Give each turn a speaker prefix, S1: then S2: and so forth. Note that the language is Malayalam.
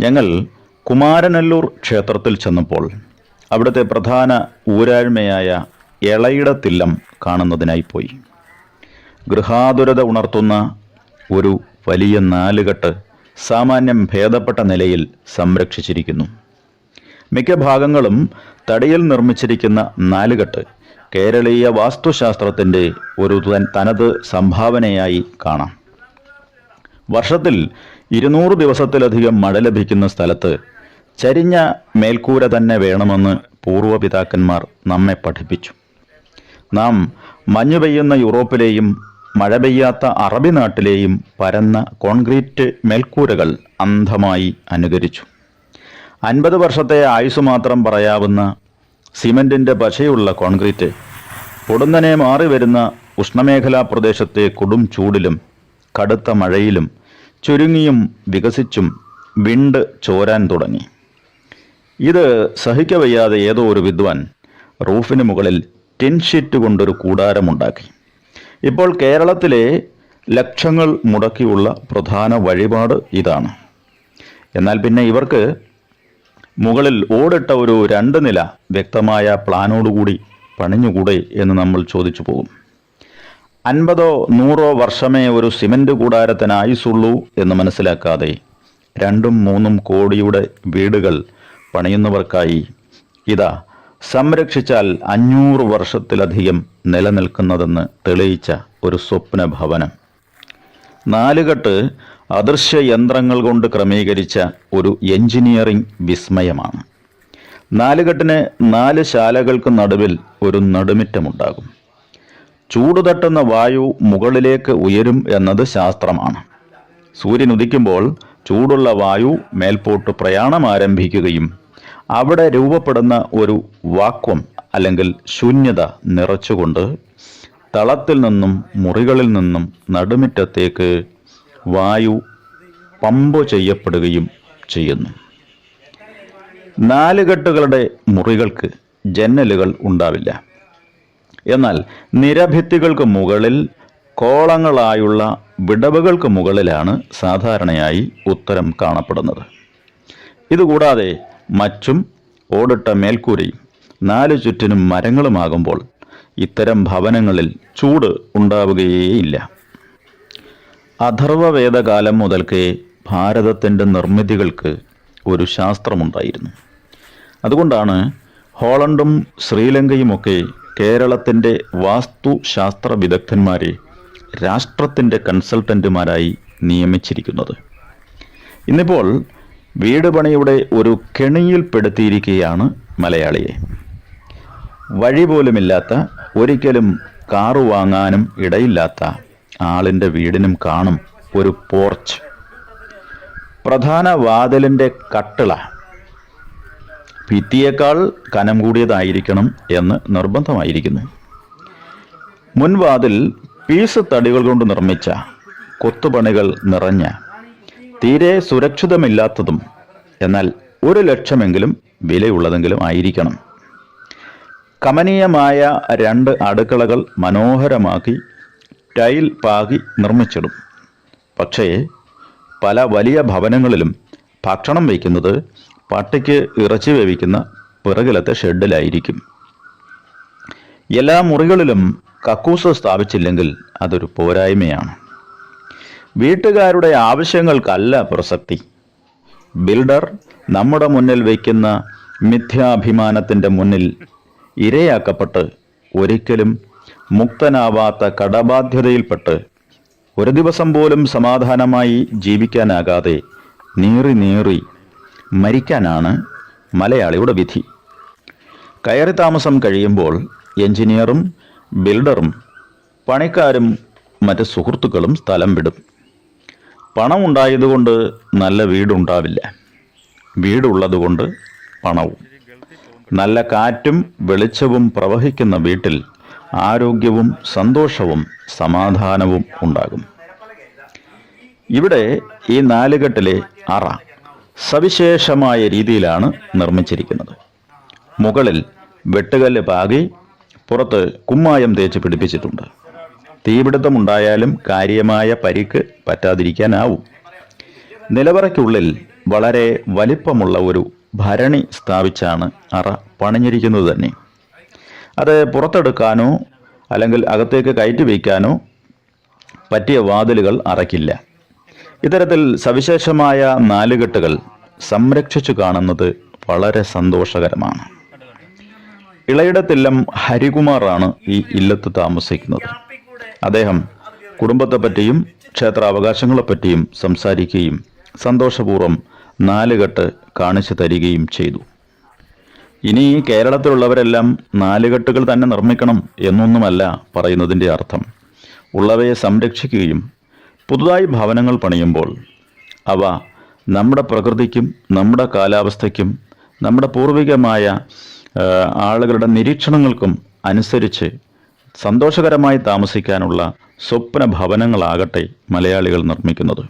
S1: ഞങ്ങൾ കുമാരനല്ലൂർ ക്ഷേത്രത്തിൽ ചെന്നപ്പോൾ അവിടുത്തെ പ്രധാന ഊരാഴ്മയായ എളയിടത്തില്ലം കാണുന്നതിനായി പോയി. ഗൃഹാതുരത ഉണർത്തുന്ന ഒരു വലിയ നാലുകെട്ട് സാമാന്യം ഭേദപ്പെട്ട നിലയിൽ സംരക്ഷിച്ചിരിക്കുന്നു. മിക്ക ഭാഗങ്ങളും തടിയിൽ നിർമ്മിച്ചിരിക്കുന്ന നാലുകെട്ട് കേരളീയ വാസ്തുശാസ്ത്രത്തിന്റെ ഒരു തനത് സംഭാവനയായി കാണാം. വർഷത്തിൽ ഇരുന്നൂറ് ദിവസത്തിലധികം മഴ ലഭിക്കുന്ന സ്ഥലത്ത് ചരിഞ്ഞ മേൽക്കൂര തന്നെ വേണമെന്ന് പൂർവപിതാക്കന്മാർ നമ്മെ പഠിപ്പിച്ചു. നാം മഞ്ഞു പെയ്യുന്ന യൂറോപ്പിലെയും മഴ പെയ്യാത്ത അറബി നാട്ടിലെയും പരന്ന കോൺക്രീറ്റ് മേൽക്കൂരകൾ അന്ധമായി അനുകരിച്ചു. അൻപത് വർഷത്തെ ആയുസ് മാത്രം പറയാവുന്ന സിമന്റിന്റെ പശയുള്ള കോൺക്രീറ്റ് പൊടുന്നനെ മാറി വരുന്ന ഉഷ്ണമേഖലാ പ്രദേശത്തെ കൊടും ചൂടിലും കടുത്ത മഴയിലും ചുരുങ്ങിയും വികസിച്ചും വിണ്ട് ചോരാൻ തുടങ്ങി. ഇത് സഹിക്കവയ്യാതെ ഏതോ ഒരു വിദ്വാൻ റൂഫിന് മുകളിൽ ടിൻഷീറ്റ് കൊണ്ടൊരു കൂടാരമുണ്ടാക്കി. ഇപ്പോൾ കേരളത്തിലെ ലക്ഷങ്ങൾ മുടക്കിയുള്ള പ്രധാന വഴിപാട് ഇതാണ്. എന്നാൽ പിന്നെ ഇവർക്ക് മുകളിൽ ഓടിട്ട ഒരു രണ്ട് നില വ്യക്തമായ പ്ലാനോടുകൂടി പണിഞ്ഞുകൂടെ എന്ന് നമ്മൾ ചോദിച്ചു പോകും. അൻപതോ നൂറോ വർഷമേ ഒരു സിമന്റ് കൂടാരത്തിന് ആയുസുള്ളൂ എന്ന് മനസ്സിലാക്കാതെ രണ്ടും മൂന്നും കോടിയുടെ വീടുകൾ പണിയുന്നവർക്കായി ഇതാ സംരക്ഷിച്ചാൽ അഞ്ഞൂറ് വർഷത്തിലധികം നിലനിൽക്കുന്നതെന്ന് തെളിയിച്ച ഒരു സ്വപ്ന ഭവനം. നാലുകെട്ട് അദൃശ്യ യന്ത്രങ്ങൾ കൊണ്ട് ക്രമീകരിച്ച ഒരു എഞ്ചിനീയറിംഗ് വിസ്മയമാണ്. നാലുകെട്ടിന് നാല് ശാലകൾക്ക് നടുവിൽ ഒരു നടുമിറ്റമുണ്ടാകും. ചൂട് തട്ടുന്ന വായു മുകളിലേക്ക് ഉയരും എന്നത് ശാസ്ത്രമാണ്. സൂര്യൻ ഉദിക്കുമ്പോൾ ചൂടുള്ള വായു മേൽപോട്ട് പ്രയാണം ആരംഭിക്കുകയും അവിടെ രൂപപ്പെടുന്ന ഒരു വാക്വം അല്ലെങ്കിൽ ശൂന്യത നിറച്ചുകൊണ്ട് തളത്തിൽ നിന്നും മുറികളിൽ നിന്നും നടുമുറ്റത്തേക്ക് വായു പമ്പ് ചെയ്യപ്പെടുകയും ചെയ്യുന്നു. നാലുകെട്ടുകളുടെ മുറികൾക്ക് ജന്നലുകൾ ഉണ്ടാവില്ല. എന്നാൽ നിരഭിത്തികൾക്ക് മുകളിൽ കോളങ്ങളായുള്ള വിടവുകൾക്ക് മുകളിലാണ് സാധാരണയായി ഉത്തരം കാണപ്പെടുന്നത്. ഇതുകൂടാതെ മച്ചും ഓടിട്ട മേൽക്കൂരയും നാലു ചുറ്റിനും മരങ്ങളുമാകുമ്പോൾ ഇത്തരം ഭവനങ്ങളിൽ ചൂട് ഉണ്ടാവുകയേയില്ല. അഥർവവേദകാലം മുതൽക്കേ ഭാരതത്തിന്റെ നിർമ്മിതികൾക്ക് ഒരു ശാസ്ത്രമുണ്ടായിരുന്നു. അതുകൊണ്ടാണ് ഹോളണ്ടും ശ്രീലങ്കയുമൊക്കെ കേരളത്തിന്റെ വാസ്തുശാസ്ത്ര വിദഗ്ധന്മാരെ രാഷ്ട്രത്തിന്റെ കൺസൾട്ടന്റുമാരായി നിയമിച്ചിരിക്കുന്നത്. ഇന്നിപ്പോൾ വീട് പണിയുടെ ഒരു കെണിയിൽപ്പെടുത്തിയിരിക്കുകയാണ് മലയാളിയെ. വഴി പോലുമില്ലാത്ത ഒരിക്കലും കാറു വാങ്ങാനും ഇടയില്ലാത്ത ആളിന്റെ വീടിനും കാണും ഒരു പോർച്ച്. പ്രധാന വാതിലിന്റെ കട്ടിള ഭിത്തിയേക്കാൾ കനം കൂടിയതായിരിക്കണം എന്ന് നിർബന്ധമായിരിക്കുന്നു. മുൻവാതിൽ പീസ് തടികൾ കൊണ്ട് നിർമ്മിച്ച കൊത്തുപണികൾ നിറഞ്ഞ തീരെ സുരക്ഷിതമില്ലാത്തതും എന്നാൽ ഒരു ലക്ഷമെങ്കിലും വിലയുള്ളതെങ്കിലും ആയിരിക്കണം. കമനീയമായ രണ്ട് അടുക്കളകൾ മനോഹരമാക്കി ടൈൽ പാകി നിർമ്മിച്ചിടും. പക്ഷേ പല വലിയ ഭവനങ്ങളിലും ഭക്ഷണം വയ്ക്കുന്നത് പട്ടിക്ക് ഇറച്ചി വേവിക്കുന്ന പിറകിലത്തെ ഷെഡിലായിരിക്കും. എല്ലാ മുറികളിലും കക്കൂസ് സ്ഥാപിച്ചില്ലെങ്കിൽ അതൊരു പോരായ്മയാണ്. വീട്ടുകാരുടെ ആവശ്യങ്ങൾക്കല്ല പ്രസക്തി. ബിൽഡർ നമ്മുടെ മുന്നിൽ വയ്ക്കുന്ന മിഥ്യാഭിമാനത്തിന്റെ മുന്നിൽ ഇരയാക്കപ്പെട്ട് ഒരിക്കലും മുക്തനാവാത്ത കടബാധ്യതയിൽപ്പെട്ട് ഒരു ദിവസം പോലും സമാധാനമായി ജീവിക്കാനാകാതെ നീറി നീറി മരിക്കാനാണ് മലയാളിയുടെ വിധി. കയറി താമസം കഴിയുമ്പോൾ എഞ്ചിനീയറും ബിൽഡറും പണിക്കാരും മറ്റ് സുഹൃത്തുക്കളും സ്ഥലം വിടും. പണം ഉണ്ടായതുകൊണ്ട് നല്ല വീടുണ്ടാവില്ല. വീടുള്ളതുകൊണ്ട് പണവും. നല്ല കാറ്റും വെളിച്ചവും പ്രവഹിക്കുന്ന വീട്ടിൽ ആരോഗ്യവും സന്തോഷവും സമാധാനവും ഉണ്ടാകും. ഇവിടെ ഈ നാലുകെട്ടിലെ അറ. സവിശേഷമായ രീതിയിലാണ് നിർമ്മിച്ചിരിക്കുന്നത്. മുകളിൽ വെട്ടുകല്ല് പാകി പുറത്ത് കുമ്മായം തേച്ച് പിടിപ്പിച്ചിട്ടുണ്ട്. തീപിടുത്തമുണ്ടായാലും കാര്യമായ പരിക്ക് പറ്റാതിരിക്കാനാവും. നിലവറയ്ക്കുള്ളിൽ വളരെ വലിപ്പമുള്ള ഒരു ഭരണി സ്ഥാപിച്ചാണ് അറ പണിഞ്ഞിരിക്കുന്നത് തന്നെ. അത് പുറത്തെടുക്കാനോ അല്ലെങ്കിൽ അകത്തേക്ക് കയറ്റി വയ്ക്കാനോ പറ്റിയ വാതിലുകൾ അറയ്ക്കില്ല. ഇത്തരത്തിൽ സവിശേഷമായ നാലുകെട്ടുകൾ സംരക്ഷിച്ചു കാണുന്നത് വളരെ സന്തോഷകരമാണ്. ഇളയിടത്തില്ലം ഹരികുമാറാണ് ഈ ഇല്ലത്ത് താമസിക്കുന്നത്. അദ്ദേഹം കുടുംബത്തെപ്പറ്റിയും ക്ഷേത്രാവകാശങ്ങളെപ്പറ്റിയും സംസാരിക്കുകയും സന്തോഷപൂർവം നാലുകെട്ട് കാണിച്ചു തരികയും ചെയ്തു. ഇനി കേരളത്തിലുള്ളവരെല്ലാം നാലുകെട്ടുകൾ തന്നെ നിർമ്മിക്കണം എന്നൊന്നുമല്ല പറയുന്നതിന്റെ അർത്ഥം. ഉള്ളവയെ സംരക്ഷിക്കുകയും പുതുതായി ഭവനങ്ങൾ പണിയുമ്പോൾ അവ നമ്മുടെ പ്രകൃതിക്കും നമ്മുടെ കാലാവസ്ഥയ്ക്കും നമ്മുടെ പൂർവികമായ ആളുകളുടെ നിരീക്ഷണങ്ങൾക്കും അനുസരിച്ച് സന്തോഷകരമായി താമസിക്കാനുള്ള സ്വപ്ന ഭവനങ്ങളാകട്ടെ മലയാളികൾ നിർമ്മിക്കുന്നത്.